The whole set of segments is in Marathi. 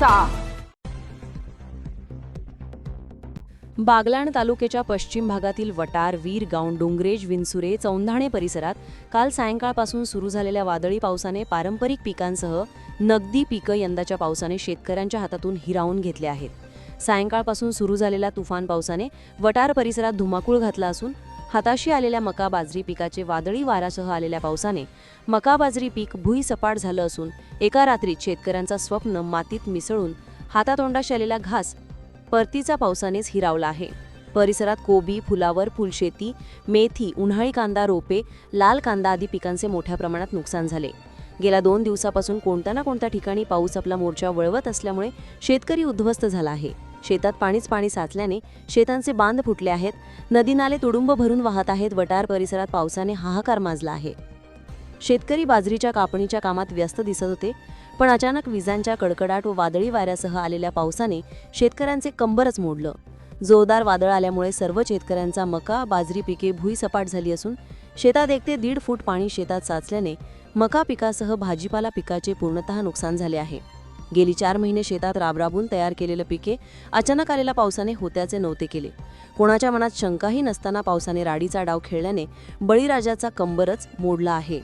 घ्यायचा बागलाण तालुक्याच्या पश्चिम भागातील वटार वीर गाव डोंगरेज विंचुरे चौंधाणे परिसरात काल सायंकाळपासून सुरू झालेल्या वादळी पावसाने पारंपरिक पिकांसह नगदी पिकं यंदाच्या पावसाने शेतकऱ्यांच्या हातातून हिरावून घेतले आहेत. सायंकाळपासून सुरू झालेल्या तुफान पावसाने वटार परिसरात धुमाकूळ घातला असून हाताशी आलेल्या मका बाजरी पिकाचे वादळी वारासह आलेल्या पावसाने मका बाजरी पीक भुईसपाट झालं असून एका रात्रीत शेतकऱ्यांचा स्वप्न मातीत मिसळून हातातोंडाशी आलेला घास परतीचा पावसानेच हिरावला आहे. परिसरात कोबी फुलावर फुलशेती मेथी उन्हाळी कांदा रोपे लाल कांदा आदी पिकांचे मोठ्या प्रमाणात नुकसान झाले. गेल्या दोन दिवसापासून कोणत्या ना कोणत्या ठिकाणी पाऊस आपला मोर्चा वळवत असल्यामुळे शेतकरी उद्ध्वस्त झाला आहे. शेतात पाणीच पाणी साचल्याने शेतांचे बांध फुटले आहेत. नदी नाले तुडुंब भरून वाहत आहेत. वटार परिसरात पावसाने हाहाकार माजला आहे. शेतकरी बाजरीच्या कापणीच्या कामात व्यस्त दिसत होते पण अचानक विजांच्या कडकडाट व वादळी वाऱ्यासह आलेल्या पावसाने शेतकऱ्यांचे कंबरच मोडलं. जोरदार वादळ आल्यामुळे सर्व शेतकऱ्यांचा मका बाजरी पिके भुईसपाट झाली असून शेतात एक ते दीड फूट पाणी शेतात साचल्याने मका पिकासह भाजीपाला पिकाचे पूर्णतः नुकसान झाले आहे. गेली चार महिने शेतात राबराबून तयार केलेलं पिके अचानक आलेल्या पावसाने होत्याचे नव्हते केले. कोणाच्या मनात शंकाही नसताना पावसाने राडीचा डाव खेळल्याने बळीराजाचा कंबरच मोडला आहे.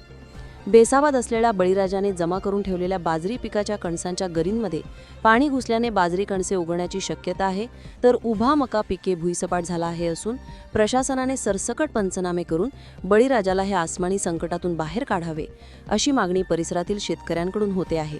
बेसावाद असलेल्या बळीराजाने जमा करून ठेवलेल्या बाजरी पिकाच्या कणसांच्या गरींमध्ये पाणी घुसल्याने बाजरी कणसे उगवण्याची शक्यता आहे तर उभा मका पिके भुईसपाट झाला आहे असून प्रशासनाने सरसकट पंचनामे करून बळीराजाला हे आसमानी संकटातून बाहेर काढावे अशी मागणी परिसरातील शेतकऱ्यांकडून होते आहे.